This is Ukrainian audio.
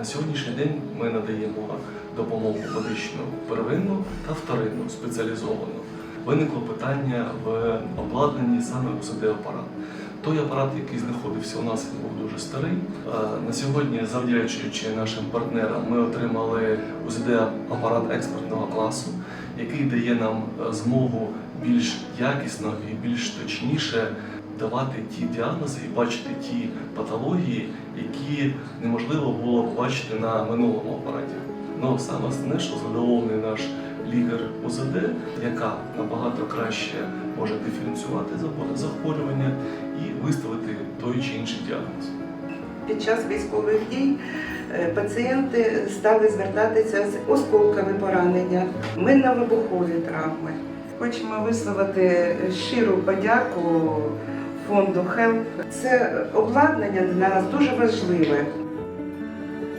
На сьогоднішній день ми надаємо допомогу медичну первинну та вторинну спеціалізовану. Виникло питання в обладнанні саме УЗД-апарат. Той апарат, який знаходився у нас, він був дуже старий. Е, На сьогодні, завдячуючи нашим партнерам, ми отримали УЗД-апарат експертного класу, який дає нам е, змогу більш якісно і більш точніше давати ті діагнози і бачити ті патології, які неможливо було побачити на минулому апараті. Ну саме основне, що задоволений наш лікар УЗД, яка набагато краще може диференціювати захворювання і виставити той чи інший діагноз. Під час військових дій е, пацієнти стали звертатися з осколкові поранення, минно-вибухові травми. Хочемо висловити щиру подяку фонду HELP. Це обладнання для нас дуже важливе.